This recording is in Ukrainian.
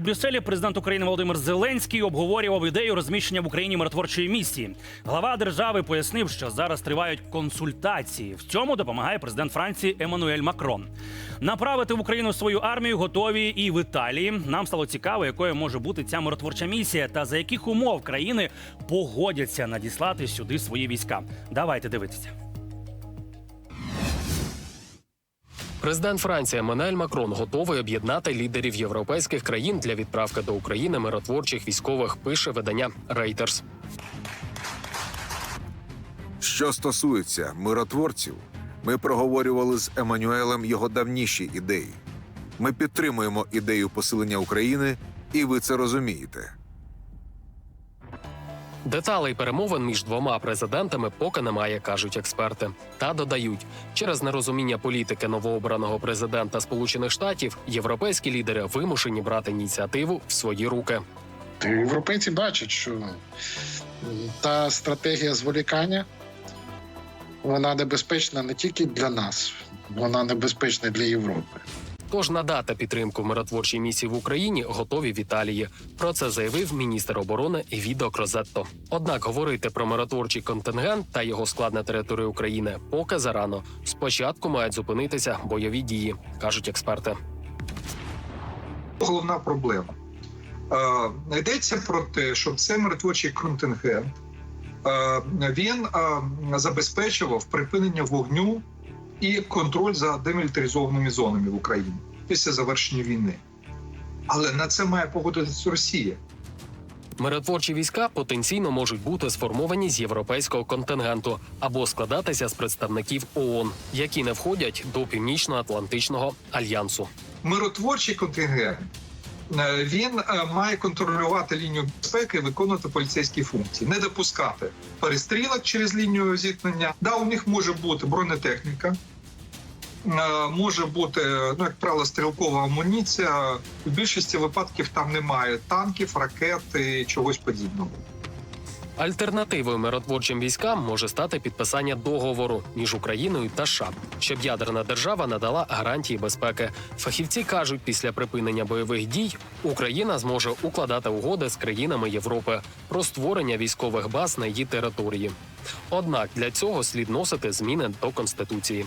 В Брюсселі президент України Володимир Зеленський обговорював ідею розміщення в Україні миротворчої місії. Глава держави пояснив, що зараз тривають консультації. В цьому допомагає президент Франції Еммануель Макрон. Направити в Україну свою армію готові і в Італії. Нам стало цікаво, якою може бути ця миротворча місія, та за яких умов країни погодяться надіслати сюди свої війська. Давайте дивитися. Президент Франції Еммануель Макрон готовий об'єднати лідерів європейських країн для відправки до України миротворчих військових. Пише видання Reuters. Що стосується миротворців, ми проговорювали з Еммануелем його давніші ідеї. Ми підтримуємо ідею посилення України, і ви це розумієте. Деталей перемовин між двома президентами поки немає, кажуть експерти. Та додають, через нерозуміння політики новообраного президента Сполучених Штатів європейські лідери вимушені брати ініціативу в свої руки. Європейці бачать, що та стратегія зволікання вона небезпечна не тільки для нас, вона небезпечна для Європи. Тож надати підтримку миротворчій місії в Україні готові в Італії. Про це заявив міністр оборони Відо Крозетто. Однак говорити про миротворчий контингент та його склад на території України поки зарано. Спочатку мають зупинитися бойові дії, кажуть експерти. головна проблема. Е, йдеться про те, щоб цей миротворчий контингент е, він е, забезпечував припинення вогню і контроль за демілітаризованими зонами в Україні після завершення війни. Але на це має погодитися Росія. Миротворчі війська потенційно можуть бути сформовані з європейського контингенту або складатися з представників ООН, які не входять до Північно-Атлантичного альянсу. Миротворчий контингент е, він е, має контролювати лінію безпеки виконувати поліцейські функції, не допускати перестрілок через лінію зіткнення. Да, у них може бути бронетехніка. Е, Може бути, ну як правило, стрілкова амуніція. В більшості випадків там немає танків, ракет і чогось подібного. Альтернативою миротворчим військам може стати підписання договору між Україною та США, щоб ядерна держава надала гарантії безпеки. Фахівці кажуть, після припинення бойових дій Україна зможе укладати угоди з країнами Європи про створення військових баз на її території. Однак для цього слід носити зміни до конституції.